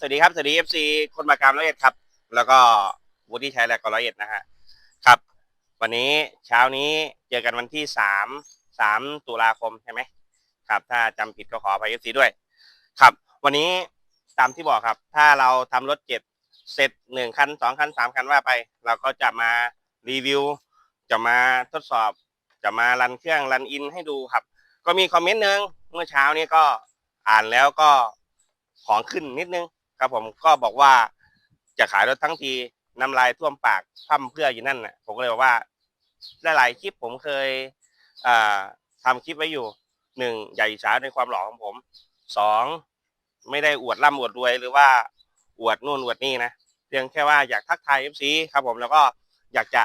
สวัสดีครับสวัสดีเอฟซีคนมากรรมร้อยเอ็ดครับ แล้วก็วุฒิชัยและกร้อยเอ็ดนะฮะครับ วันนี้เช้านี้เจอกันวันที่สามสามตุลาคมใช่ไหมครับ ถ้าจำผิดก็ขออภัยเอฟซีด้วย ครับ วันนี้ตามที่บอกครับ ถ้าเราทำรถเจ็บเสร็จหนึ่งคันสองคันสามคันว่าไป เราก็จะมารีวิว จะมาทดสอบ จะมารันเครื่องรันอินให้ดูครับ ก็มีคอมเมนต์หนึ่งเมื่อเช้านี้ก็อ่านแล้วก็ของขึ้นนิดนึง ครับผมก็บอกว่าจะขายรถทั้งทีน้ำลายท่วมปากพร่ำเพรื่ออยู่นั่นน่ะผมก็เลยบอกว่าหลายๆคลิปผมเคยอ่าทำคลิปไว้อยู่หนึ่งใหญ่าอิจฉาในความหล่อของผมสองไม่ได้อวดร่ำอวดรวยหรือว่าอวดนู่นอวดนี่นะเพียงแค่ว่าอยากทักทายเอฟซีครับผมแล้วก็อยากจะ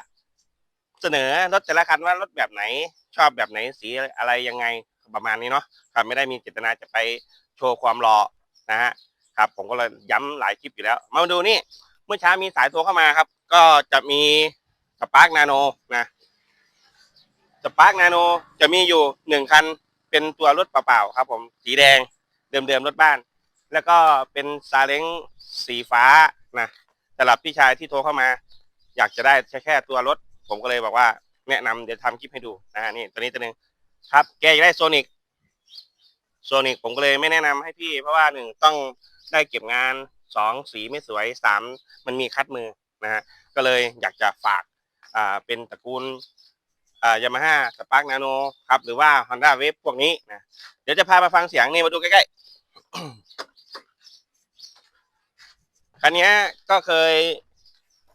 เสนอรถแต่ละคันว่ารถแบบไหน ชอบแบบไหนสีอะไรยังไงประมาณนี้เนาะครับไม่ได้มีเจตนาจะไปโชว์ความหล่อนะฮะ ครับ ผมก็เลยย้ำหลายคลิปอยู่แล้ว มาดูนี่เมื่อเช้ามีสายโทรเข้ามาครับ ก็จะมีสปาร์กนาโนนะสปาร์กนาโนจะมีอยู่หนึ่งคันเป็นตัวรถเปล่าๆครับ ผมสีแดงเดิมๆรถบ้าน แล้วก็เป็นซาเล้งสีฟ้านะสำหรับพี่ชายที่โทรเข้ามา อยากจะได้แค่แค่ตัวรถ ผมก็เลยบอกว่า แนะนำเดี๋ยวทำคลิปให้ดูนะฮะนี่ตัวนี้ตัวหนึงครับ แกอยากได้โซนิกโซนิกผมก็เลยไม่แนะนำให้พี่ เพราะว่าหนึ่งต้อง ได้เก็บงานสองสีไม่สวยสามมันมีคัดมือนะฮะก็เลยอยากจะฝากอ่าเป็นตระกูลอ่ายามาฮ่าสปาร์กนาโนครับหรือว่า Honda Wave พวกนี้นะเดี๋ยวจะพามาฟังเสียงนี่มาดูใกล้ๆคันนี้ก็เคย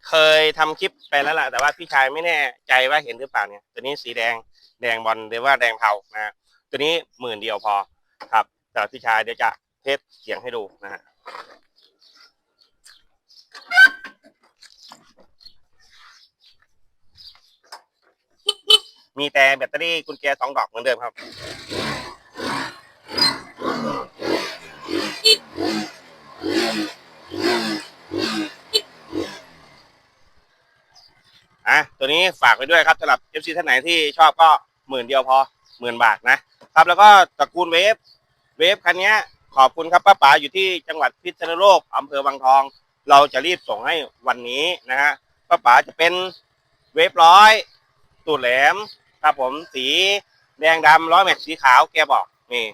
เคยทำคลิปไปแล้วล่ะแต่ว่าพี่ชายไม่แน่ใจว่าเห็นหรือเปล่าเนี่ย ตัวนี้สีแดงแดงบอลหรือว่าแดงเทานะฮะตัวนี้หมื่นเดียวพอครับแต่พี่ชายเดี๋ยวจะ สเสียงให้ดูนะฮะมีแต่แบตเตอรี่กุญแจสองดอกเหมือนเดิมครับ อะ ตัวนี้ฝากไว้ด้วยครับสำหรับ FC ท่านไหนที่ชอบก็หมื่นเดียวพอหมื่นบาทนะครับ แล้วก็ตระกูลเวฟ เวฟคันนี้ ขอบคุณครับป้าป๋าอยู่ที่จังหวัดพิษณุโลกอำเภอวังทอง เราจะรีบส่งให้วันนี้นะฮะป้าป๋าจะเป็นเวฟร้อยตูดแหลมครับผมสีแดงดำร้อยแม็กสีขาวแกบอกนี่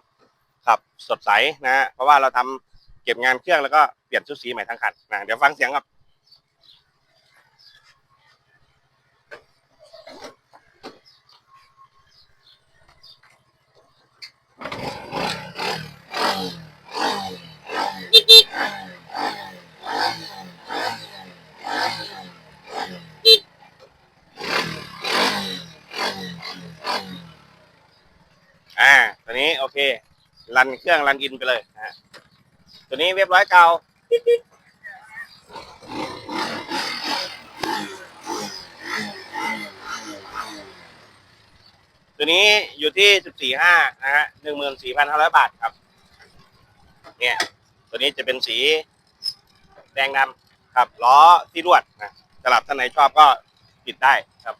ครับสดใสนะฮะเพราะว่าเราทำเก็บงานเครื่องแล้วก็เปลี่ยนชุดสีใหม่ทั้งคันนะเดี๋ยวฟังเสียงครับ อ่า ตัวนี้โอเค รันเครื่องรันอินไปเลยฮะตัวนี้เรียบร้อยเก่าตัวนี้อยู่ที่สิบสี่ห้านะฮะหนึ่งหมื่นสี่พันห้าร้อยบาทครับ เนี่ย ตัวนี้จะเป็นสีแดงดำครับล้อที่รวดนะสำหรับท่านไหนชอบก็ติดได้ครับ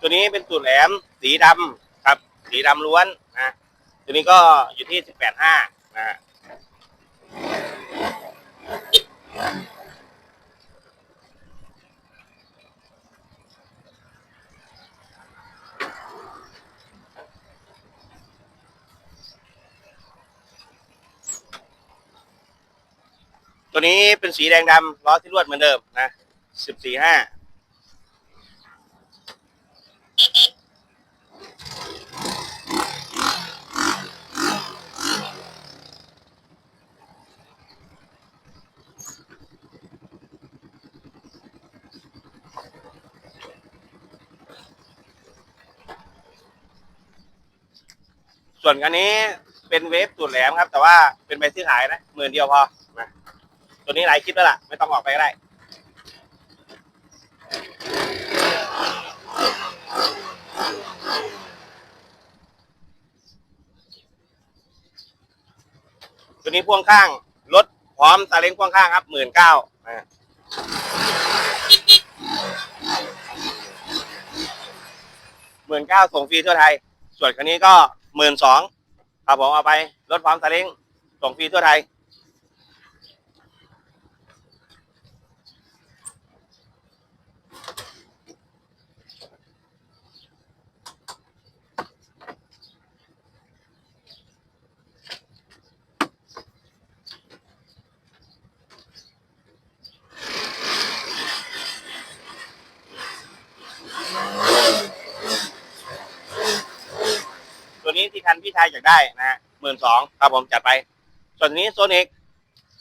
ตัวนี้เป็นตูดแหลมสีดำครับ สีดำล้วนนะตัวนี้ก็อยู่ที่สิบแปดห้านะฮะตัวนี้เป็นสีแดงดำล้อที่รวดเหมือนเดิมนะสิบสี่ห้า ส่วนอันนี้เป็นเวฟตูดแหลมครับ แต่ว่าเป็นใบซื้อขายนะหมื่นเดียวพอนะตัวตัวนี้หลายคลิปแล้วล่ะ ไม่ต้องออกไปก็ได้ตัวนี้พ่วงข้างรถพร้อมซาเล้งพ่วงข้างครับหมื่นเก้าหมื่นเก้าส่งฟรีทั่วไทย ส่วนคันนี้ก็ หมื่นสองครับผมเอาไปลดความซาเล้งส่งฟรีทั่วไทย ตัวนี้ที่ คันพี่ชาอยากได้นะฮะหมื่นสองครับผมจัดไป ส่วนนี้โซนิก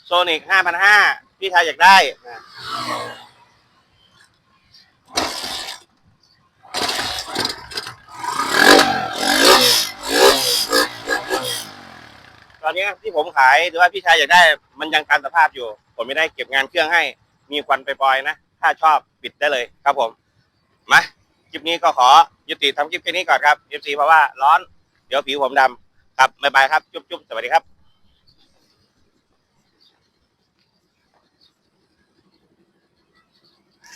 โซนิกห้าพันห้าพี่ชายอยากได้นะตอนนี้ที่ผมขายหรือว่าพี่ชายอยากได้มันยังตามสภาพอยู่ ผมไม่ได้เก็บงานเครื่องให้ มีควันไปปล่อยๆนะ ถ้าชอบปิดได้เลยครับผม มา คลิปนี้ก็ขอยุติทำคลิปแค่นี้ก่อนครับ FC เพราะว่าร้อน เดี๋ยวผิวผมดำครับบ๊ายบายครับ จุ๊บๆสวัสดีครับ